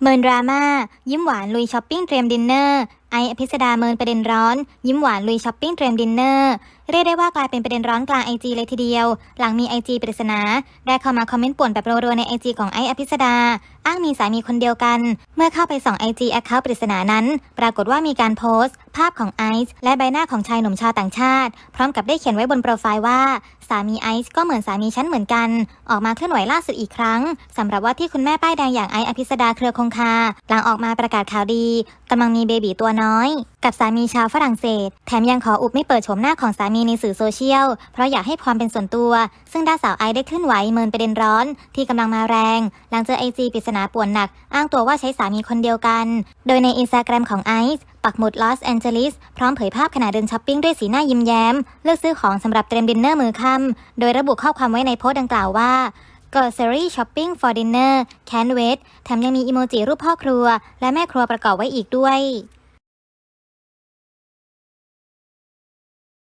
เมินดราม่ายิ้มหวานลุยช้อปปิ้งเตรียมดินเนอร์ ไออภิสดาเมินประเด็นร้อน ยิ้มหวานลุยช้อปปิ้งเตรียมดินเนอร์ เรียกได้ว่ากลายเป็นประเด็นร้อนกลางไอจีเลยทีเดียว หลังมีไอจีปริศนา ได้เข้ามาคอมเมนต์ป่วนแบบรัวๆในไอจีของไออภิสดา อ้างมีสามีคนเดียวกัน เมื่อเข้าไปส่องไอจีแอคเคาท์ปริศนานั้น ปรากฏว่ามีการโพสต์ ภาพของไอซ์และใบหน้าของชายหนุ่มชาวต่างชาติ พร้อมกับได้เขียนไว้บนโปรไฟล์ว่าสามีไอซ์ก็เหมือนสามีฉันเหมือนกัน ออกมาเคลื่อนไหวล่าสุดอีกครั้งสำหรับว่าที่คุณแม่ป้ายแดงอย่างไอซ์อภิสดาเครือคงคา หลังออกมาประกาศข่าวดีกำลังมีเบบีตัวน้อย กับสามีชาวฝรั่งเศส แถมยังขออุบไม่เปิดโฉมหน้าของสามีในสื่อโซเชียล เพราะอยากให้ความเป็นส่วนตัว ซึ่งด้าสาวไอซ์ได้เคลื่อนไหวเมินประเด็นร้อน ที่กำลังมาแรง หลังเจอไอจีปริศนาป่วนหนัก อ้างตัวว่าใช้สามีคนเดียวกัน โดยในอินสตาแกรมของไอซ์ปักหมุดลอสแอนเจลิสพร้อมเผยภาพขณะเดินช้อปปิ้งด้วยสีหน้ายิ้มแย้ม เลือกซื้อของสำหรับเตรียมดินเนอร์มือค่ำโดยระบุข้อความไว้ในโพสต์ดังกล่าวว่า grocery shopping for dinner can't wait แถมยังมีอีโมจิรูปพ่อครัว และแม่ครัวประกอบไว้อีกด้วย